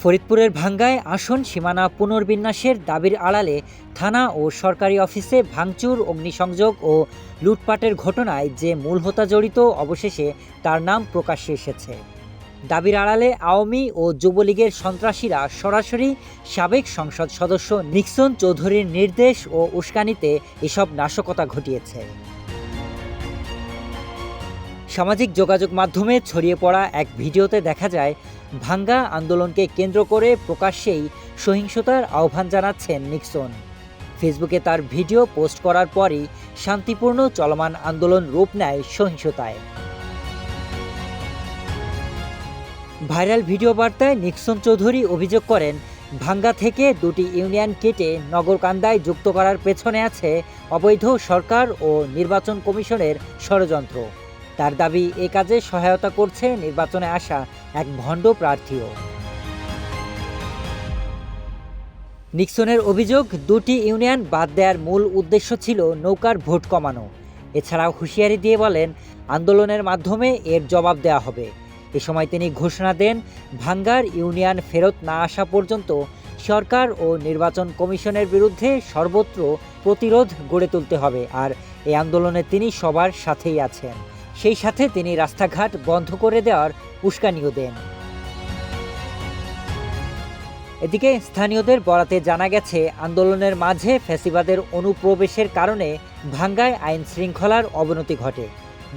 ফরিদপুরের ভাঙ্গায় আসন সীমানা পুনর্বিন্যাসের দাবির আড়ালে থানা ও সরকারি অফিসে ভাঙচুর, অগ্নিসংযোগ ও লুটপাটের ঘটনায় যে মূল হোতা জড়িত, অবশেষে তার নাম প্রকাশ্যে এসেছে। দাবির আড়ালে আওয়ামী ও যুবলীগের সন্ত্রাসীরা সরাসরি সাবেক সংসদ সদস্য নিক্সন চৌধুরীর নির্দেশ ও উস্কানিতে এসব নাশকতা ঘটিয়েছে। সামাজিক যোগাযোগ মাধ্যমে ছড়িয়ে পড়া এক ভিডিওতে দেখা যায়, ভাঙ্গা আন্দোলনকে কেন্দ্র করে প্রকাশ্যেই সহিংসতার আহ্বান জানাচ্ছেন নিক্সন। ফেসবুকে তার ভিডিও পোস্ট করার পরই শান্তিপূর্ণ চলমান আন্দোলন রূপ নেয় সহিংসতায়। ভাইরাল ভিডিও বার্তায় নিক্সন চৌধুরী অভিযোগ করেন, ভাঙ্গা থেকে দুটি ইউনিয়ন কেটে নগরকান্দায় যুক্ত করার পেছনে আছে অবৈধ সরকার ও নির্বাচন কমিশনের ষড়যন্ত্র। তার দাবি, এ কাজে সহায়তা করছে নির্বাচনে আসা এক ভণ্ড প্রার্থীও। নিক্সনের অভিযোগ, দুটি ইউনিয়ন বাদ দেওয়ার মূল উদ্দেশ্য ছিল নৌকার ভোট কমানো। এছাড়াও হুঁশিয়ারি দিয়ে বলেন, আন্দোলনের মাধ্যমে এর জবাব দেওয়া হবে। এ সময় তিনি ঘোষণা দেন, ভাঙ্গার ইউনিয়ন ফেরত না আসা পর্যন্ত সরকার ও নির্বাচন কমিশনের বিরুদ্ধে সর্বত্র প্রতিরোধ গড়ে তুলতে হবে। আর এই আন্দোলনে তিনি সবার সাথেই আছেন। সেই সাথে তিনি রাস্তাঘাট বন্ধ করে দেওয়ার উস্কানিও দেন। এদিকে স্থানীয়দের বরাতে জানা গেছে, আন্দোলনের মাঝে ফ্যাসিবাদের অনুপ্রবেশের কারণে ভাঙ্গায় আইন শৃঙ্খলার অবনতি ঘটে।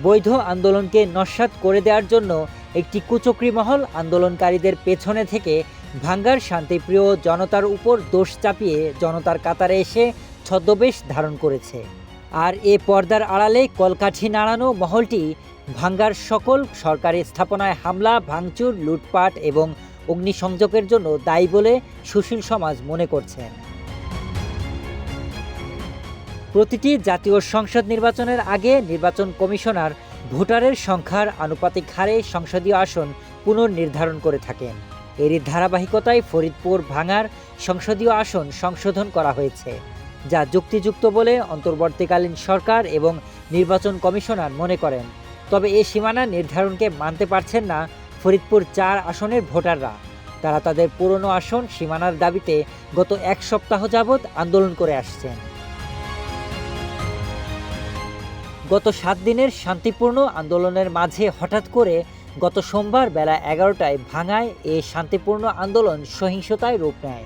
বৈধ আন্দোলনকে নস্যাৎ করে দেওয়ার জন্য একটি কুচক্রী মহল আন্দোলনকারীদের পেছনে থেকে ভাঙ্গার শান্তিপ্রিয় জনতার উপর দোষ চাপিয়ে জনতার কাতারে এসে ছদ্মবেশ ধারণ করেছে। আর এ পর্দার আড়ালে কলকাঠি নাড়ানো মহলটি ভাঙ্গার সকল সরকারি স্থাপনায় হামলা, ভাঙচুর, লুটপাট এবং অগ্নিসংযোগের জন্য দায়ী বলে সুশীল সমাজ মনে করছেন প্রতিটি জাতীয় সংসদ নির্বাচনের আগে নির্বাচন কমিশনার ভোটারের সংখ্যার আনুপাতিক হারে সংসদীয় আসন পুনর্নির্ধারণ করে থাকেন। এরই ধারাবাহিকতায় ফরিদপুর ভাঙার সংসদীয় আসন সংশোধন করা হয়েছে। যা যুক্তিযুক্ত বলে অন্তর্বর্তীকালীন সরকার এবং নির্বাচন কমিশনার মনে করেন। তবে এ সীমানা নির্ধারণকে মানতে পারছেন না ফরিদপুর চার আসনের ভোটাররা। তারা তাদের পুরনো আসন সীমানার দাবিতে গত এক সপ্তাহ যাবৎ আন্দোলন করে আসছেন। গত সাত দিনের শান্তিপূর্ণ আন্দোলনের মাঝে হঠাৎ করে গত সোমবার বেলা এগারোটায় ভাঙায় এ শান্তিপূর্ণ আন্দোলন সহিংসতায় রূপ নেয়।